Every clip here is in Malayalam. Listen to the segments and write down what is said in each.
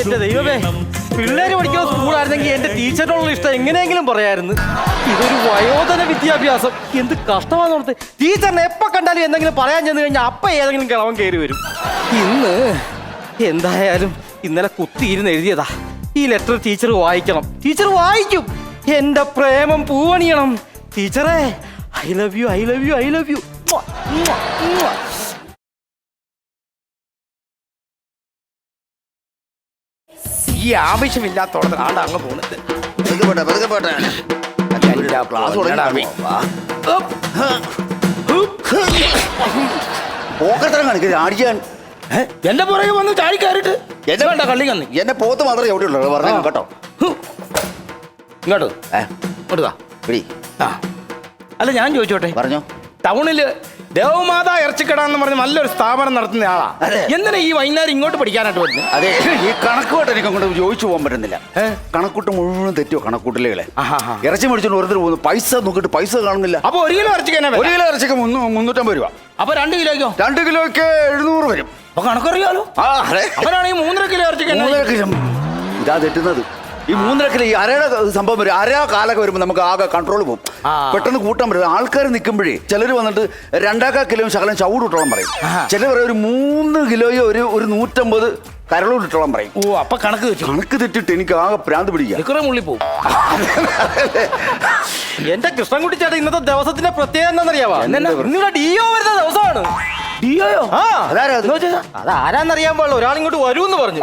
എന്റെ ദൈവമേ. പിള്ളേര് പഠിക്കുന്ന സ്കൂളായിരുന്നെങ്കിൽ എന്റെ ടീച്ചറിനോടുള്ള ഇഷ്ടം എങ്ങനെയെങ്കിലും പറയായിരുന്നു. ഇതൊരു വയോധന വിദ്യാഭ്യാസം. എന്ത് കഷ്ടമാണെന്ന് ഓർത്ത് ടീച്ചറിനെ എപ്പോ കണ്ടാലും എന്തെങ്കിലും പറയാൻ ചെന്ന് കഴിഞ്ഞാൽ അപ്പ ഏതെങ്കിലും കിളവൻ കയറി വരും. ഇന്ന് എന്തായാലും ഇന്നലെ കുത്തിയിരുന്ന് എഴുതിയതാ. ഈ ലെറ്റർ ടീച്ചർ വായിക്കണം. ടീച്ചർ വായിക്കും. എന്റെ പ്രേമം പൂവണിയണം. ടീച്ചറേ I love you I love you I love you ഈ ആവശ്യമില്ലാത്തോടത്ത് ആണ്ട് അങ്ങ് പോകുന്നത് പതുക്കെ പോട്ടെ പതുക്കെ പോട്ടെ. ക്ലാസ് തുടങ്ങി പോക്കത്തരം കാണിക്കരുത് അടിക്കാൻ എന്റെ പുറകെ വന്ന് ചാടി കയറിട്ട് എന്നെ വേണ്ട കള്ളി കന്നി. എന്നെ പോത്ത് മാത്രമേ എവിടെ ഉള്ളൂ പറഞ്ഞു കേട്ടോ. ഇങ്ങോട്ട്. ഏ? ഇങ്ങോട്ട് പിടി. ആ. അല്ല ഞാൻ ചോദിച്ചോട്ടെ. പറഞ്ഞോ. ടൗണിൽ ദേവമാത ഇറച്ചിക്കട എന്ന് പറഞ്ഞ് നല്ലൊരു സ്ഥാപനം നടത്തുന്ന ആളാ. അതെ. എന്തിനാ ഈ വൈകുന്നേരം ഇങ്ങോട്ട് പഠിക്കാനായിട്ട് വരുന്നത് അതെ. ഈ കണക്കുകൂട്ട് എനിക്ക് അങ്ങോട്ട് ചോദിച്ചു പോകാൻ പറ്റുന്നില്ല. ഏ? കണക്കൂട്ട് മുഴുവൻ തെറ്റോ കണക്കൂട്ടലുകളെ. ആഹാ. ഇറച്ചി മേടിച്ചോണ്ട് ഓരോരുത്തർ പോകുന്നു. പൈസ നോക്കിയിട്ട് പൈസ കാണുന്നില്ല. അപ്പൊ ഒരു കിലോ ഇറച്ചി തന്നെ ഒരു കിലോ ഇറച്ചിക്ക് മുന്നൂ മുന്നൂറ്റമ്പത് രൂപ. അപ്പൊ രണ്ട് കിലോയ്ക്കോ? രണ്ട് കിലോയ്ക്ക് എഴുന്നൂറ് വരും. അപ്പൊ കണക്കറിയാലോ. ആ അതെ. അവനാണെങ്കിൽ മൂന്നര കിലോ ഇറച്ചിക്ക് തന്നെ മൂന്നര കിലോ. ഇതാ തെറ്റുന്നത്. ഈ മൂന്നരക്കിൽ ഈ അരയുടെ സംഭവം വരും. അര കാലൊക്കെ വരുമ്പോൾ നമുക്ക് ആകെ കൺട്രോൾ പോകും പെട്ടെന്ന് കൂട്ടാൻ പറ്റും. ആൾക്കാർ നിൽക്കുമ്പോഴേ ചിലർ വന്നിട്ട് രണ്ടാക്കാ കിലോ ശകലം ചവിട് ഇട്ടോളം പറയും. ചിലർ പറയും ഒരു മൂന്ന് കിലോയോ ഒരു ഒരു നൂറ്റമ്പത് കരളോട് ഇട്ടോളം പറയും. ഓ അപ്പൊ കണക്ക് വെച്ചു കണക്ക് തെറ്റിട്ട് എനിക്ക് ആകെ പ്രാന്ത് പിടിക്കുക. മുള്ളി പോകും എന്റെ കൃഷ്ണൻകുട്ടി ചേട്ടൻ ഇന്നത്തെ ദിവസത്തിന്റെ പ്രത്യേകത എന്താണെന്നറിയാവോ? ഇന്നിവിടെ ഡിഒ വരുന്ന ദിവസമാണ്. ഡിഒയോ ആ. അതാരാ അത്? അതാരാന്നറിയാൻ പാടില്ല. ഒരാളിങ്ങോട്ട് വരൂന്ന് പറഞ്ഞു.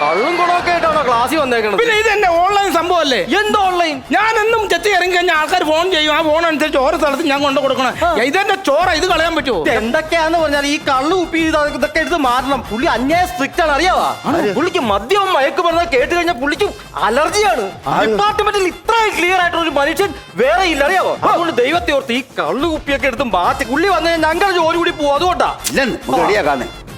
കള്ളും കുണമൊക്കെ ആയിട്ടാണോ ക്ലാസ്സിൽ വന്നേക്കണത്? പിന്നെ ഇത് എന്റെ ഓൺലൈൻ സംഭവം അല്ലേ എന്ത് ഓൺലൈൻ ഞാൻ എന്നും ചെത്തി ഇറങ്ങി കഴിഞ്ഞാൽ ആൾക്കാർ ഫോൺ ചെയ്യും. ആ ഫോൺ അനുസരിച്ച് ഓരോ സ്ഥലത്ത് ഞാൻ കൊണ്ടു കൊടുക്കണം. ഇതെന്റെ ചോറ ഇത് കളയാൻ പറ്റുമോ? എന്തൊക്കെയാന്ന് പറഞ്ഞാൽ ഈ കള്ളു ഉപ്പി ഇതൊക്കെ എടുത്ത് മാറണം പുള്ളി അന്യായ സ്ട്രിക്റ്റ് ആണ് അറിയാവാ? പുള്ളിക്ക് മദ്യവും മയക്ക് പറഞ്ഞാൽ കേട്ട് കഴിഞ്ഞാൽ പുള്ളിക്ക് അലർജിയാണ് ഡിപ്പാർട്ട്മെന്റിൽ ഇത്രയും ക്ലിയർ ആയിട്ടുള്ള ഒരു മനുഷ്യൻ വേറെ ഇല്ല അറിയാവോ? അതുകൊണ്ട് ദൈവത്തെ ഓർത്ത് ഈ കള്ളു കുപ്പിയൊക്കെ എടുത്ത് മാറ്റി. പുള്ളി വന്നു കഴിഞ്ഞാൽ ഞങ്ങളുടെ ജോലി കൂടി പോകും അതുകൊണ്ടാ. ഇല്ലെന്ന്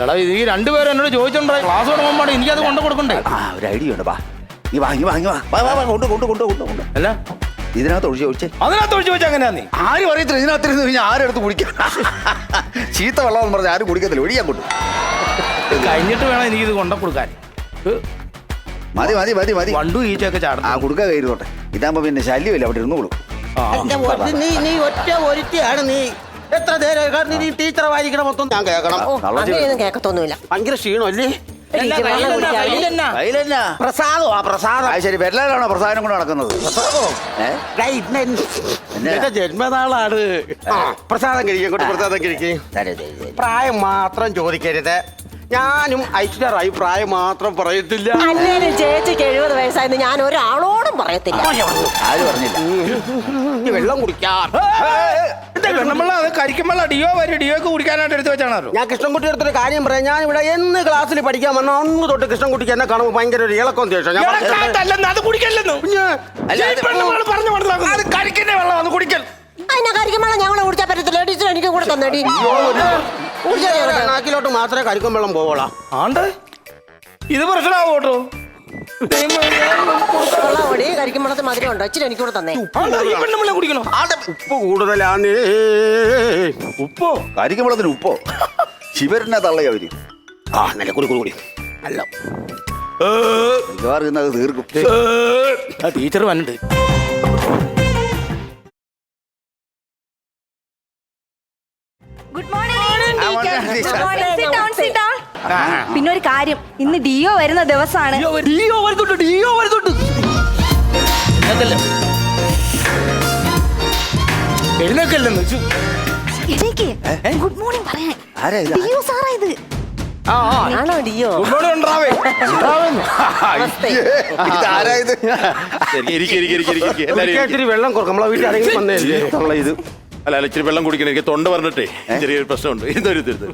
എടാ ഇത് ഈ രണ്ടുപേരും എന്നോട് ചോദിച്ചോണ്ടാ ക്ലാസ് തുടങ്ങുമ്പോൾ എനിക്കത് കൊണ്ടു കൊടുക്കണ്ടേ? ആ ഒരു ഐഡിയ ഉണ്ട് വാ. നീ വാങ്ങി വാങ്ങി വാ വാ, വാ വാ കൊണ്ട് കൊണ്ട് കൊണ്ട് കൊണ്ട് കൊണ്ട്. അല്ല? ഇതിനകത്ത് ഒഴിച്ച് ഒഴിച്ച്. അതിനകത്ത് ഒഴിച്ച് വെച്ചാൽ എങ്ങനെയാ നീ? ആരും അറിയത്തില്ല ഇതിനകത്തിരുന്ന് കഴിഞ്ഞാൽ ആരും എടുത്ത് കുടിക്കാം? ചീത്ത വെള്ളം എന്ന് പറഞ്ഞാൽ ആരും കുടിക്കത്തില്ല ഒഴിയാൻ കൊണ്ടു. കഴിഞ്ഞിട്ട് വേണം എനിക്കിത് കൊണ്ട കൊടുക്കാൻ. മതി മതി മതി മതി. വണ്ടു ഈച്ചയൊക്കെ ആ ചാടുന്നു കൊടുക്കാൻ കയറിയോട്ടെ ഇതാകുമ്പോ പിന്നെ ശല്യമില്ല അവിടെ ഇരുന്നോളൂ. ആ. നീ ഒറ്റ ഒരുത്തിയാണ് നീ. എത്ര നേരം കാരണം നീ ടീച്ചറെ വായിക്കണം മൊത്തം. ഞാൻ കേൾക്കണം. അങ്ങനെയൊന്നും കേൾക്കത്തൊന്നുമില്ല. ഭയങ്കര ക്ഷീണമല്ലേ പ്രസാദോ. ആ പ്രസാദം. ശരി കൊണ്ട് നടക്കുന്നത്? എന്റെ ജന്മനാളാണ്. ആ, പ്രസാദം കഴിക്കും പ്രസാദം കഴിക്കും. പ്രായം മാത്രം ചോദിക്കരുത്. ഞാനും ഐശ്വര്യ പ്രായം മാത്രം പറയത്തില്ല. അല്ലേലും ചേച്ചിക്ക് എഴുപത് വയസ്സായെന്ന് ഞാൻ ഒരാളോടും പറയത്തില്ല. ആരും പറഞ്ഞില്ല? ഈ വെള്ളം ഡിയോ വരും ഡിയോക്ക് കുടിക്കാനായിട്ട് എടുത്ത് ഞാൻ കൃഷ്ണൻകുട്ടി അടുത്തൊരു കാര്യം പറയാം. ഞാൻ ഇവിടെ എന്ന് ക്ലാസ്സിൽ പഠിക്കാൻ വന്ന അന്ന് തൊട്ട് കൃഷ്ണൻകുട്ടിക്ക് എന്നെ കാണുമ്പോൾ ഭയങ്കര ഒരു ഇളക്കം ദേഷ്യം. അത് കുടിക്കല്ലെന്നു. പറഞ്ഞു അത് വെള്ളം ഒന്ന് കുടിക്കൽ. അതിനെ കരിക്കുമ്പോൾ ഞങ്ങളെ കുടിച്ചാൽ പറ്റത്തില്ല. ടീച്ചർ എനിക്ക് കൂടെ തന്നടി. കുടിച്ചാൽ നാക്കിലോട്ട് മാത്രമേ കരിക്കും വെള്ളം പോവോളാം ആണ്ട്? ഇത് പ്രശ്നമാവോട്ടോ മധുരം ഉണ്ടോ? ഇച്ചിരി എനിക്ക് കൂടെ തന്നേ. ആണ്ടാ, ഈ പെണ്ണുമ്പളെ കുടിക്കണോ? ഉപ്പ് കൂടുതലാണ് ഉപ്പോ? ശിവരനെ തള്ളയ അവർ ആ നല്ല കുടി കുടി കുടി. അല്ല മിക്കവാറും ഇന്നത് തീർക്കും. ടീച്ചർ വന്നിട്ട്. ഗുഡ് മോർണിംഗ് പിന്നെ ഒരു കാര്യം. ഇന്ന് ഡിയോ വരുന്ന ദിവസമാണ്. ഡിയോ വരുന്നുണ്ട് ഡിയോ വരുന്നുണ്ട്. എഴുന്നേക്കല്ലെന്ന് ഗുഡ് മോർണിംഗ് പറയാൻ. ഡിയോ സാറാ ഇത് ആ ആ. ആണോ ഡിയോ? വെള്ളം കുറക്കും. നമ്മളെ വീട്ടിൽ ആരെങ്കിലും വന്നേ നമ്മളെ ഇത് അല്ല അല്ല ഇച്ചിരി വെള്ളം കുടിക്കണം. എനിക്ക് തൊണ്ട പറഞ്ഞിട്ടേ ചെറിയൊരു പ്രശ്നമുണ്ട്. ഇതൊരു ഇത്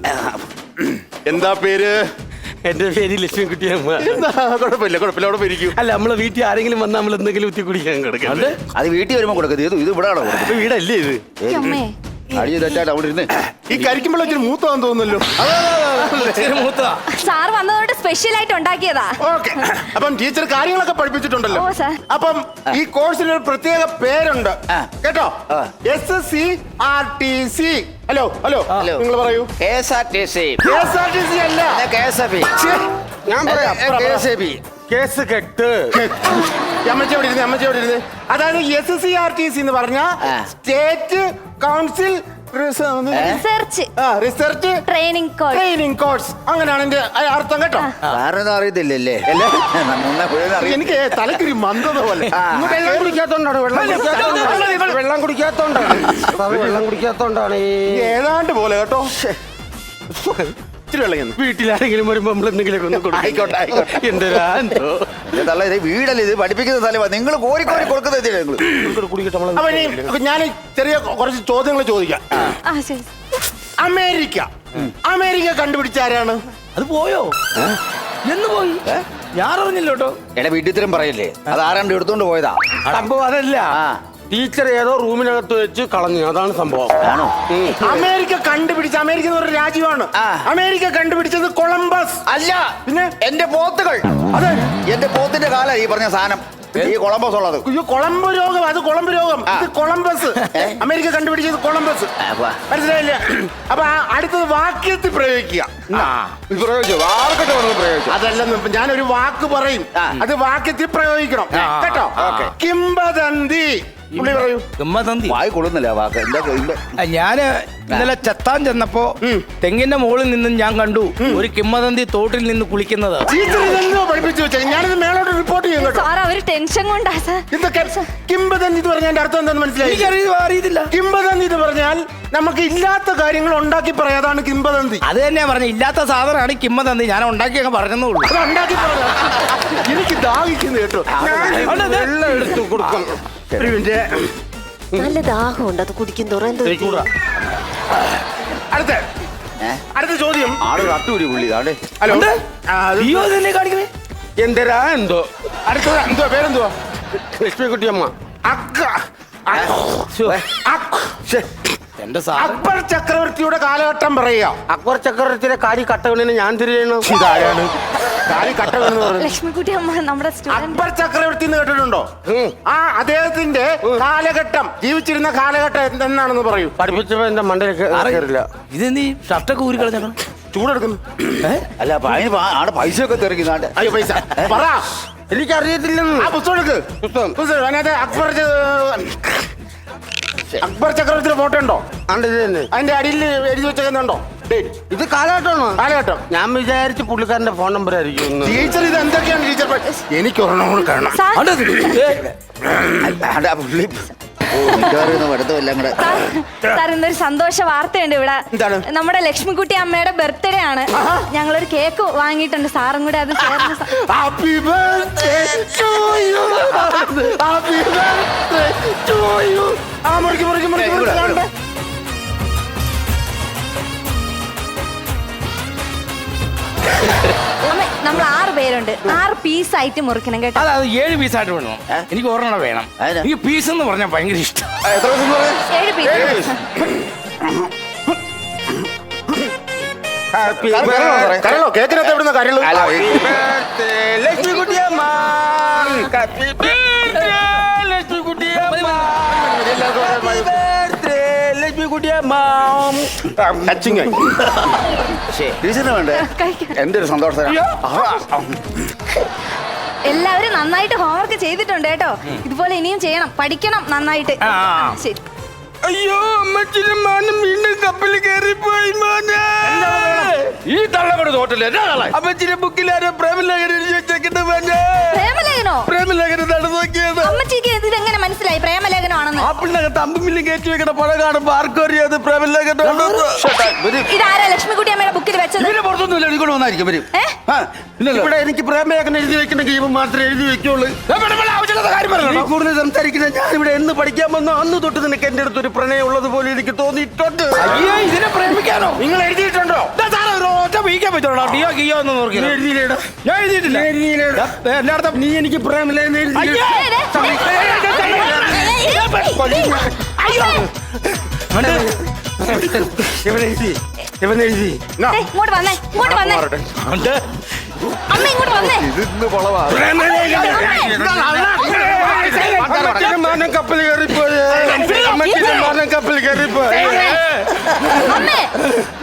എന്താ പേര്? എന്റെ പേര് ലക്ഷ്മി അമ്മ. എന്താ? കുഴപ്പമില്ല കുഴപ്പമില്ല. അവിടെ പോയി അല്ല നമ്മളെ വീട്ടിൽ ആരെങ്കിലും വന്നാൽ നമ്മൾ എന്തെങ്കിലും ഉത്തി കുടിക്കാൻ കിടക്കാം അത് വീട്ടിൽ വരുമ്പോൾ കൊടുക്കരുത്. ഇത് ഇത് ഇവിടെ ആണോ കൊടുക്കുന്നത് വീടല്ലേ ഇത്? തെറ്റായിട്ട് അവിടെ ഇരുന്ന് ഈ കരിക്കുമ്പോൾ ഇച്ചിരി മൂത്താന്ന് തോന്നുന്നല്ലോ. മൂത്തതാ. സാർ വന്നതോട്ട് സ്പെഷ്യൽ ആയിട്ട് ഉണ്ടാക്കിയതാ. ഓക്കെ. അപ്പം ടീച്ചർ കാര്യങ്ങളൊക്കെ പഠിപ്പിച്ചിട്ടുണ്ടല്ലോ. ഓ. അപ്പം ഈ കോഴ്സിന് ഒരു പ്രത്യേക പേരുണ്ട്. കേട്ടോ. S S C R T C hello hello. Hello. നിങ്ങൾ പറയൂ. K S R T C. K S R T C അല്ല. കെ എസ് എഫ് ഞാൻ പറയാം. ബി കേസ് കെട്ട്. അമ്മച്ചി എവിടെ ഇരുന്ന് അമ്മച്ചി എവിടെ ഇരുന്ന് അതായത് S C R T C എന്ന് പറഞ്ഞ state council research research training course training course അങ്ങനെയാണ് എന്റെ അർത്ഥം കേട്ടോ. വേറെ അറിയത്തില്ലല്ലേ? എനിക്ക് തലക്കൊരു മന്ദത പോലെ. വെള്ളം. കുടിക്കാത്തോണ്ടാണ് വെള്ളം കുടിക്കാത്തോണ്ടാണ്. വെള്ളം കുടിക്കാത്തോണ്ടാണ്. വെള്ളം കുടിക്കാത്തോണ്ടാണ്. ഏതാണ്ട് പോലെ കേട്ടോ. ഇച്ചിരി വെള്ളം ചെന്ന്. വീട്ടിലാരെങ്കിലും വരുമ്പോ നമ്മൾ എന്തെങ്കിലും ഒന്ന് കൊടുക്കും. ആയിക്കോട്ടെ ആയിക്കോട്ടെ. എന്തിനാ എന്തോ. ഇത് തള്ള ഇത് വീടല്ലേ ഇത് പഠിപ്പിക്കുന്ന സ്ഥലമാണ് നിങ്ങൾ കോരി കോരി കൊടുക്കുന്നത് എന്തിനാ നിങ്ങൾ ഇങ്ങോട്ട് കുടിക്കട്ടെ നമ്മൾ അപ്പൊ ഇനി ഞാൻ ചെറിയ കുറച്ച് ചോദ്യങ്ങൾ ചോദിക്കാം. ആ ശരി. അമേരിക്ക. അമേരിക്ക കണ്ടുപിടിച്ച ആരാണ് അത് പോയോ? എന്ന് പോയി? ഞാൻ അറിഞ്ഞില്ല കേട്ടോ എടാ വീട്ടിത്തരം പറയല്ലേ? അത് ആരാണ്ട് എടുത്തോണ്ട് പോയതാ. സംഭവം അതല്ല. ടീച്ചർ ഏതോ റൂമിനകത്ത് വെച്ച് കളഞ്ഞു. അതാണ് സംഭവം. ആണോ? അമേരിക്ക കണ്ടുപിടിച്ച അമേരിക്ക എന്ന് പറഞ്ഞ രാജ്യമാണ്. അമേരിക്ക കണ്ടുപിടിച്ചത് കൊളംബസ്. അല്ല പിന്നെ? എന്റെ പോത്തുകൾ. അതെ. എന്റെ പോത്തിന്റെ കാല ഈ പറഞ്ഞ സാധനം. ഈ കൊളംബസ് ഉള്ളത്. കൊളംബ് രോഗം അത് കൊളംബ് രോഗം. ഇത് കൊളംബസ്. അമേരിക്ക കണ്ടുപിടിച്ചത് കൊളംബസ്. മനസ്സിലായില്ല? അപ്പൊ അടുത്തത് വാക്യത്തിൽ പ്രയോഗിക്കുക. അതല്ലെന്ന് ഞാനൊരു വാക്ക് പറയും. അത് വാക്യത്തിൽ പ്രയോഗിക്കണം. കേട്ടോ? ഓക്കേ. കിംബദന്തി. പുള്ളി പറയൂ. ഗമ്മതന്തി. വായി കൊള്ളുന്നില്ല ആ വാക്ക് എന്താ ഇതിന്റെ ഞാൻ ഇന്നലെ ചെത്താൻ ചെന്നപ്പോ തെങ്ങിന്റെ മുകളിൽ നിന്നും ഞാൻ കണ്ടു ഒരു കിമ്മതന്തി തോട്ടിൽ നിന്ന് കുളിക്കുന്നത്. ടീച്ചർ ഇതെന്തോ പഠിപ്പിച്ചു വെച്ചേ? ഞാനിത് മേലോട്ട് റിപ്പോർട്ട് ചെയ്യും കേട്ടോ. സാർ അവർ ടെൻഷൻ കൊണ്ടാ സാർ. ഇതൊക്കെ കിംബദന്തി എന്ന് പറഞ്ഞാൽ അർത്ഥം എന്താണെന്ന് മനസ്സിലായി? എനിക്കറിയ അറിയത്തില്ല. പറഞ്ഞാൽ നമുക്ക് ഇല്ലാത്ത കാര്യങ്ങൾ ഉണ്ടാക്കി പറയാം അതാണ് കിംബദന്തി. അത് തന്നെ പറഞ്ഞു ഇല്ലാത്ത സാധനമാണ് കിമ്മതന്തി ഞാൻ ഉണ്ടാക്കിയൊക്കെ അങ്ങ് അത് ഉണ്ടാക്കി പറയാം എനിക്ക് ദാഹിക്കുന്നു കേട്ടോ. വെള്ളം എടുത്തു കൊടുക്കും. ഒരു മിനിറ്റ്. നല്ല ദാഹമുണ്ട് അത് കുടിക്കും തോറും എന്തോ അടുത്ത. ഏ? അടുത്ത ചോദ്യം. ആൾ കട്ടുപിടി പുള്ളി ആടെ ഹലോ. ആ, അത് ഇതെന്നെ കാണിക്കണേ എന്തരാ എന്തോ? അടുത്തത് എന്തോ പേരെന്തുവാ? ലക്ഷ്മിക്കുട്ടിയമ്മ. അക്ക. അക്ക- അക്ക- എന്റെ സാർ അക്ബർ ചക്രവർത്തിയുടെ കാലഘട്ടം പറയുക. അക്ബർ ചക്രവർത്തിയുടെ കാരി കട്ടവണിന് ഞാൻ തിരിയണം ഇതാരാണ്? കാലി കട്ടവെന്ന് പറഞ്ഞു ലക്ഷ്മിക്കുട്ടി അമ്മ നമ്മുടെ സ്റ്റുഡന്റ് അക്ബർ ചക്രവർത്തി എന്ന് കേട്ടിട്ടുണ്ടോ? ആ അദ്ദേഹത്തിന്റെ കാലഘട്ടം ജീവിച്ചിരുന്ന കാലഘട്ടം എന്തെന്നാണെന്ന് പറയൂ. പഠിപ്പിച്ചപ്പോ എന്റെ മണ്ടയിലേക്ക് കയറില്ല ഇതെന്ത് ഷർട്ടൊക്കെ ഊരി കളഞ്ഞോ ചൂടെടുക്കുന്നു. അല്ല അപ്പൊ അതിന് പാ- ആടെ പൈസ ഒക്കെ തിരക്കുന്നാണ്ട് അയ്യോ പൈസ. പറ. എനിക്കറിയത്തില്ലെന്ന്. ആ പുസ്തകം എടുക്ക്. പുസ്തകം. പുസ്തകം അതിനകത്ത് അക്ബർ ച- അക്ബർ ചക്രവർത്തിയുടെ ഫോട്ടോ ഉണ്ടോ? ആണ്ട് ഇത് തന്നെ. അതിന്റെ അടിയിൽ എഴുതി വെച്ചേക്കുന്നുണ്ടോ ഡേറ്റ് ഇത് കാലഘട്ടമാണോ. കാലഘട്ടം. ഞാൻ വിചാരിച്ചു പുള്ളിക്കാരന്റെ ഫോൺ നമ്പർ ആയിരിക്കും ടീച്ചർ ഇത് എന്തൊക്കെയാണ് ടീച്ചർ? എനിക്ക് ഒരെണ്ണം കൂടെ കാണണം. സാർ. സന്തോഷ വാർത്തയുണ്ട് ഇവിടെ. എന്താണ്? നമ്മുടെ ലക്ഷ്മിക്കുട്ടി അമ്മയുടെ ബർത്ത്ഡേ ആണ്. ഞങ്ങളൊരു കേക്ക് വാങ്ങിയിട്ടുണ്ട്. സാറും കൂടെ അത് ചേർന്ന് ഹാപ്പി ഹാപ്പി ആ മുറിക്ക് മുറിക്ക് മുറിക്ക് മുറിക്ക്. കാണട്ടെ അമ്മ നമ്മൾ ആറ് പേരുണ്ട്. ആറ് പീസ് ആയിട്ട് മുറിക്കണം കേട്ടോ. അതെ അത് ഏഴ് പീസായിട്ട് വേണം. എനിക്ക് ഒരെണ്ണം വേണം. ഈ എനിക്ക് പീസ് എന്ന് പറഞ്ഞാൽ ഭയങ്കര ഇഷ്ടം. ആ, എത്ര ദിവസം കൂടെ? ഏഴ് പീസ് Happy കരളോ കേക്കിനകത്ത് എവിടുന്ന കരൾ? അല്ല, ഈ- birthday, Lakshmikuttiyamma. Happy birthday, Lakshmikuttiyamma touching ആയി. ടീച്ചറിന് വേണ്ടേ? എന്റെ ഒരു സന്തോഷം. എല്ലാവരും നന്നായിട്ട് ഹോംവർക്ക് ചെയ്തിട്ടുണ്ട് കേട്ടോ. ഇതുപോലെ ഇനിയും ചെയ്യണം. പഠിക്കണം നന്നായിട്ട്. ശരി. അയ്യോ അമ്മച്ചിന്റെ മാനം വീണ്ടും കപ്പൽ കയറിപ്പോയി മോനെ. ഈ തള്ളവിടെ തോട്ടില്ല അമ്മച്ചിന്റെ ബുക്കിൽ ആരോ പ്രേമലേഖനം എഴുതി വെച്ചേക്കുന്നത് മോനെ. പ്രേമലേഖനോ? പ്രേമലേഖനം ആപ്പിളിനകത്ത് അമ്പുമില്ലും കയറ്റി വെക്കുന്ന പടം കാണുമ്പോ ആർക്കും അറിയാതെ പ്രേമലേഖനം ഇതാരാ ലക്ഷ്മിക്കുട്ടി അമ്മയുടെ ബുക്കിൽ വെച്ചത്? ഇവർ പുറത്തൊന്നുമില്ല എനിക്കൊണ്ട് വന്നായിരിക്കും വരും. ഏ? ആ, ഇല്ലല്ലോ. ഇവിടെ എനിക്ക് പ്രേമലേഖനം എഴുതി വെക്കണമെങ്കിൽ ഇവൻ മാത്രമേ എഴുതി വെക്കുള്ളൂ. നീ കൂടുതൽ സംസാരിക്കുന്ന ഞാൻ ഇവിടെ എന്ന് പഠിക്കാൻ വന്നോ? അന്ന് തൊട്ട് നിനക്ക് എന്റെ അടുത്ത് ഒരു പ്രണയം ഉള്ളത് പോലെ എനിക്ക് തോന്നിയിട്ടുണ്ട്. അയ്യോ ഇതിനെ പ്രേമിക്കാനോ? നിങ്ങൾ എഴുതിയിട്ടുണ്ടോ? ദാ സാറേ ഒരു ഒറ്റ വീക്കാൻ പറ്റുള്ളൂ ഡിയോ ഗിയോ എന്ന് നീ എഴുതിയില്ലേടാ? ഞാൻ എഴുതിയിട്ടില്ല. നീ എഴുതിയില്ലേടാ? എല്ലായിടത്തും നീ എനിക്ക് എഴുതി അയ്യോ! ഏ, ദേ, ദേ, ദേ, ഇങ്ങോട്ട് വന്നേ ഇങ്ങോട്ട് വന്നേ അമ്മ ഇങ്ങോട്ട് വന്നേ അമ്മച്ചിന്റെ മാനം കപ്പൽ കയറിപ്പോയി അമ്മച്ചിന്റെ മാനം കപ്പൽ കയറിപ്പോയി അമ്മേ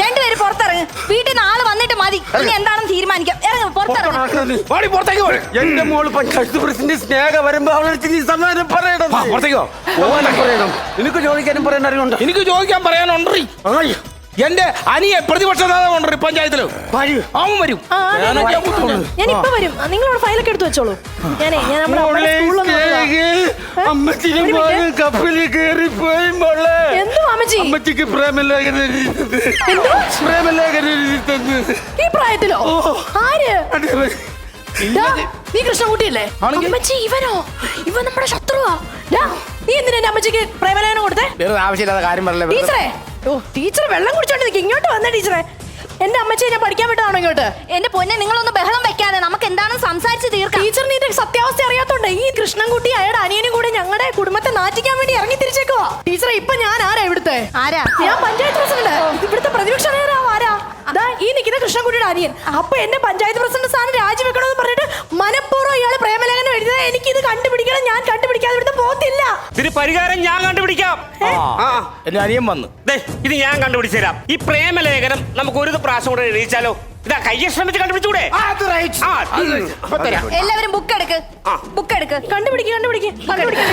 രണ്ടുപേര് പുറത്തിറങ്ങ് വീട്ടിൽ നിന്ന് ആൾ വന്നിട്ട് മതി. ഇനി എന്താണെന്ന് തീരുമാനിക്കാം. ഇറങ്ങ് പുറത്തിറങ്ങ്. വാടി പുറത്തേക്ക് പോ. എന്റെ മോൾ പഞ്ചായത്ത് പ്രസിഡന്റ് സ്നേഹ വരുമ്പോ അവളെ നീ സമാധാനം പറയണം. ആ, പുറത്തേക്കോ പറയണം. നിനക്ക് ചോദിക്കാനും പറയാൻ അറിയണ്ട എനിക്ക് ചോദിക്കാൻ പറയാനുണ്ടറി എന്റെ അനിയെ പ്രതിപക്ഷ നേതാവുണ്ടറി പഞ്ചായത്തിൽ. അവൻ വരും. ഞാനൊക്കെ ബുദ്ധിമുട്ട്. ഞാൻ ഇപ്പൊ വരും. നിങ്ങളോട് ഫയലൊക്കെ എടുത്തു വെച്ചോളൂ. ഞാനേ ഞാൻ നമ്മുടെ അമ്മയുടെ സ്കൂളിലൊന്ന് വന്നതാ. അമ്മച്ചിന് ഒരു മോനെ മിനിറ്റ്. മോളെ എന്തു അമ്മച്ചി? അമ്മച്ചിക്ക് പ്രേമലേഖനം എഴുതി തന്നു. എന്തോ? പ്രേമലേഖനം എഴുതി തന്നു ഈ പ്രായത്തിലോ? ആര്? നീ കൃഷ്ണൻകുട്ടിയല്ലേ? അമ്മച്ചി ഇവനോ? ഇവൻ നമ്മുടെ ശത്രുവാ. നീ എന്തിനാ എന്റെ അമ്മച്ചിക്ക് പ്രേമലേഖനം കൊടുത്തേ? വേറെ ആവശ്യമില്ലാത്ത കാര്യം പറയല്ലേ. ടീച്ചറെ ടീച്ചർ വെള്ളം കുടിച്ചോണ്ട് നിൽക്കും ഇങ്ങോട്ട് വന്നേ ടീച്ചറെ. എന്റെ അമ്മച്ചി ഞാൻ പഠിക്കാൻ വിട്ടതാണോ ഇങ്ങോട്ട്? എന്റെ പൊന്നെ നിങ്ങളൊന്ന് ബഹളം വെക്കാതെ നമുക്ക് എന്താണെന്ന് സംസാരിച്ച് തീർക്കാം. ടീച്ചറിന് ഇതിന്റെ സത്യാവസ്ഥ അറിയാത്തോണ്ട്? ഈ കൃഷ്ണൻകുട്ടി അയാളുടെ അനിയനും കൂടെ ഞങ്ങളുടെ കുടുംബത്തെ നാറ്റിക്കാൻ വേണ്ടി ഇറങ്ങി തിരിച്ചേക്കുവാ. ടീച്ചറെ ഇപ്പൊ ഞാൻ ആരാ ഇവിടുത്തെ? ആരാ? ഞാൻ പഞ്ചായത്ത് പ്രസിഡന്റ്. ഇവിടുത്തെ പ്രതിപക്ഷ നേതാവ് ആരാ? അതാ ഈ നിൽക്കുന്ന കൃഷ്ണൻകുട്ടിയുടെ അനിയൻ. അപ്പൊ എന്നെ പഞ്ചായത്ത് പ്രസിഡന്റ് സ്ഥാനം രാജിവെക്കണമെന്ന് പറഞ്ഞിട്ട് മനഃപൂർവം ഇയാളെ പ്രേമലേഖനം എഴുതിയത് എനിക്ക് ഇത് കണ്ടുപിടിക്കണം ഞാൻ കണ്ടുപിടിക്കാതെ ഇവിടുത്തെ പോത്തില്ല ഇതിന് പരിഹാരം ഞാൻ കണ്ടുപിടിക്കാം. ആ എന്റെ അനിയൻ വന്നു. ദേ, ഇത് ഞാൻ കണ്ടുപിടിച്ചു തരാം. ഈ പ്രേമലേഖനം നമുക്ക് ഒരു പ്രാവശ്യം കൂടെ എഴുതിച്ചാലോ? ഇതാ കയ്യെ ശ്രമിച്ച് കണ്ടുപിടിച്ചൂടെ? ആ, തരാം. എല്ലാവരും ബുക്ക് എടുക്ക്. ബുക്ക് എടുക്ക്. കണ്ടുപിടിക്ക് കണ്ടുപിടിക്ക്. കണ്ടുപിടിക്കാൻ.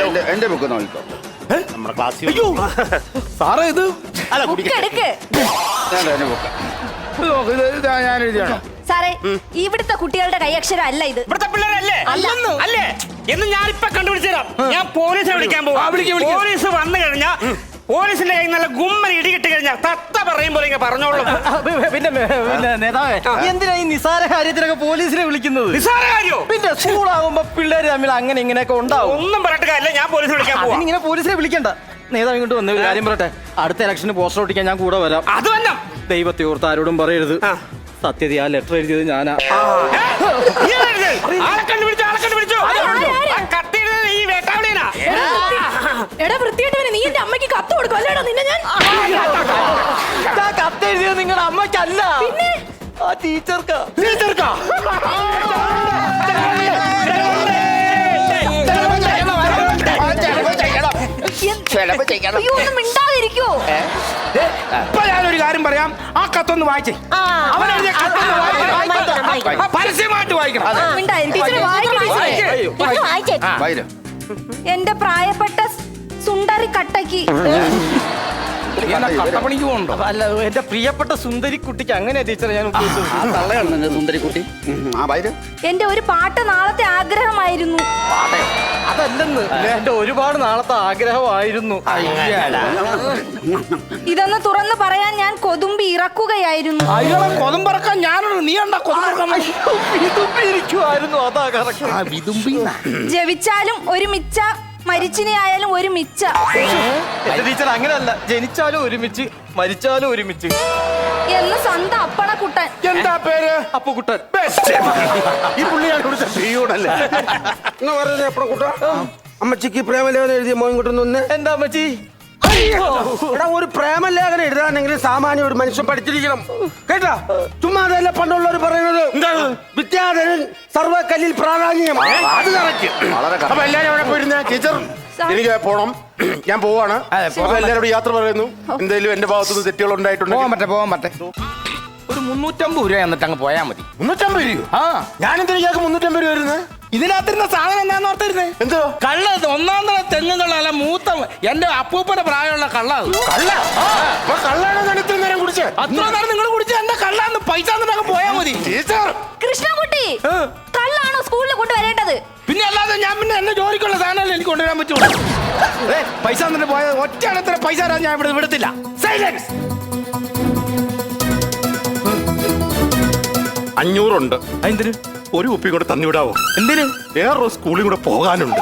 എന്റെ- എന്റെ ബുക്ക് നോക്കിക്കോ നമ്മുടെ ക്ലാസ്സിൽ അയ്യോ. സാറേ ഇത്? ബുക്ക് എടുക്ക്. എന്റെ ബുക്ക് ഇത് നോക്ക്, ഇത് ഇത് ഞാൻ എഴുതിയാണോ. സാറേ ഇവിടുത്തെ കുട്ടികളുടെ കൈയക്ഷരം അല്ല ഇത്. ഇവിടുത്തെ പിള്ളേരല്ലേ? അല്ലെന്ന്. അല്ലേ? എന്ന് ഞാൻ ഇപ്പൊ കണ്ടുപിടിച്ചു തരാം. ഞാൻ പോലീസിനെ വിളിക്കാൻ പോകും പോലീസ് വന്നു കഴിഞ്ഞാ പോലീസിന്റെ കയ്യിൽ നല്ല ഗുമ്മൻ ഇടി കിട്ടി കഴിഞ്ഞാൽ തത്ത പറയും പോലെ പറഞ്ഞോളൂ. പിന്നെ പിന്നെ നേതാവേ എന്തിനാ ഈ നിസാര കാര്യത്തിനൊക്കെ പോലീസിനെ വിളിക്കുന്നത്? നിസാര കാര്യോ? പിന്നെ സ്കൂളാകുമ്പോ പിള്ളേര് തമ്മിൽ അങ്ങനെ ഇങ്ങനെയൊക്കെ ഉണ്ടാവും. ഒന്നും പറഞ്ഞിട്ട് കാര്യമില്ല. ഞാൻ പോലീസിനെ വിളിക്കാൻ പോകും ഇങ്ങനെ പോലീസിനെ വിളിക്കണ്ട. നേതാവ് ഇങ്ങോട്ട് വന്ന ഒരു കാര്യം പറയട്ടെ. അടുത്ത ഇലക്ഷന് പോസ്റ്റർ ഒട്ടിക്കാൻ ഞാൻ കൂടെ വരാം. അത് തന്നെ ദൈവത്തെ ഓർത്ത് ആരോടും പറയരുത്. സത്യത ആ ലെറ്റർ എഴുതിയത് ഞാനാ. ആളെ കണ്ടുപിടിച്ചു ആളെ കണ്ടുപിടിച്ചു. ആര്, ആര്? ആ കത്തി എഴുതുന്നത് ഈ വേട്ടാവിളിയനാ എടാ, വൃത്തി- എടാ വൃത്തിയായിട്ടവനെ നീ എന്റെ അമ്മയ്ക്ക് കത്ത് കൊടുക്കും. അല്ലേടാ നിന്നെ ഞാൻ? ഞാൻ കത്ത് എഴുതിയത് നിങ്ങളുടെ അമ്മയ്ക്കല്ല. പിന്നെ? ആ ടീച്ചർക്കാ. അയ്യോ ഒന്നും മിണ്ടാതിരിക്കോ? ഇപ്പൊ ഞാനൊരു കാര്യം പറയാം. ആ കത്തൊന്ന് വായിച്ചേ. കത്തൊന്ന് വായിക്കണം. ആ, പരസ്യമായിട്ട് വായിക്കണം. മിണ്ടാതിരിക്കും. ടീച്ചറെ വായിക്ക് ടീച്ചറെ. ഒന്ന് വായിച്ചേ. വൈരം എന്റെ പ്രായപ്പെട്ട സുണ്ടറി കട്ടയ്ക്ക്. എന്നാ കട്ടപ്പണിക്ക് പോകണ്ടോ? അല്ല എന്റെ പ്രിയപ്പെട്ട സുന്ദരി കുട്ടിക്ക് ഞാൻ ഉദ്ദേശിച്ചത്. ആ തള്ളയാണ് സുന്ദരിക്കുട്ടി? ആ വൈര്. എന്റെ ഒരു പാട്ട് നാളത്തെ ആഗ്രഹമായിരുന്നു. അതല്ലെന്ന്. എന്റെ ഒരുപാട് നാളത്തെ ആഗ്രഹമായിരുന്നു. ഇതൊന്ന് തുറന്നു പറയാൻ ഞാൻ കൊതുമ്പി ഇറക്കുകയായിരുന്നു. കൊതുമ്പറക്കാൻ ഞാനൊരു നീ ഉണ്ടാ അതാ കറക്റ്റ്. ആ വിതുമ്പി ജപിച്ചാലും ഒരു മിച്ച മരിച്ചിനെ ആയാലും ഒരു മിച്ച എന്റെ ടീച്ചർ അങ്ങനെയല്ല. ജനിച്ചാലും ഒരുമിച്ച് മരിച്ചാലും ഒരുമിച്ച്. എന്ന് സ്വന്തം അപ്പണക്കുട്ടൻ. എന്താ പേര്? അപ്പുകുട്ടൻ. ഈ പുള്ളിയാണ് ഇവിടുത്തെ എന്നാ പറയുന്നത് എപ്പഴ കൂട്ട അമ്മച്ചിക്ക് പ്രേമലേഖനം എഴുതിയ മോൻ കിട്ടുന്നു എന്താ അമ്മച്ചി? എടാ ഒരു പ്രേമലേഖനം എഴുതാനെങ്കിലും സാമാന്യ ഒരു മനുഷ്യൻ പഠിച്ചിരിക്കണം. കേട്ടാ? ചുമ്മാ അതല്ല പണ്ടുള്ളവർ പറയുന്നത്. വിദ്യാധരൻ സർവകല്ലിൽ പ്രാധാന്യം. അത് കറക്റ്റ്. വളരെ correct. അപ്പൊ എല്ലാരും അവിടെ പോയിരുന്ന? ടീച്ചർ എനിക്ക് പോണം. ഞാൻ പോവാണ്. പോകാൻ അപ്പൊ യാത്ര പറയുന്നു. എന്തെങ്കിലും എന്റെ ഭാഗത്തുനിന്ന് തെറ്റുകൾ പോകാൻ ഉണ്ടായിട്ടുണ്ടെങ്കിൽ പറ്റേ പോകാൻ പറ്റേ ഒരു മുന്നൂറ്റമ്പത് രൂപ എന്നിട്ട് അങ്ങ് പോയാൽ മതി. മുന്നൂറ്റമ്പത് രൂപ ആ. ഞാൻ എന്തിനാ മുന്നൂറ്റമ്പത് രൂപ വരുന്നത് ഇതിനകത്തിരുന്ന സാധനം ഞാൻ ഓർത്തിരുന്നേ? എന്തോ? കള്ള ഒന്നാം തരം തെങ്ങും കള്ളല്ല മൂത്ത എന്റെ അപ്പൂപ്പന്റെ പ്രായമുള്ള കള്ള. കള്ള? നേരം അത്ര നേരം നിങ്ങൾ കുടിച്ച എന്റെ കള്ളാന്ന് പൈസ എന്നിട്ടൊക്കെ പോയാ മതി. കൃഷ്ണൻകുട്ടി കള്ളാണോ സ്കൂളിൽ കൊണ്ടുവരേണ്ടത്? പിന്നെ അല്ലാതെ ഞാൻ പിന്നെ എന്നെ ജോലിക്കുള്ള സാധനമല്ലേ എനിക്ക് കൊണ്ടുവരാൻ പറ്റുള്ളൂ പൈസ എന്നിട്ട് പോയ ഒറ്റ ഇടത്തിന് പൈസ തരാൻ ഞാൻ ഇവിടെ വിടത്തില്ല. സൈലൻസ് അഞ്ഞൂറുണ്ട്. എന്തിന് ഒരു കുപ്പി കൂടെ തന്നിവിടാവോ? എന്തിന്? വേറൊരു സ്കൂളിൽ കൂടെ പോകാനുണ്ട്.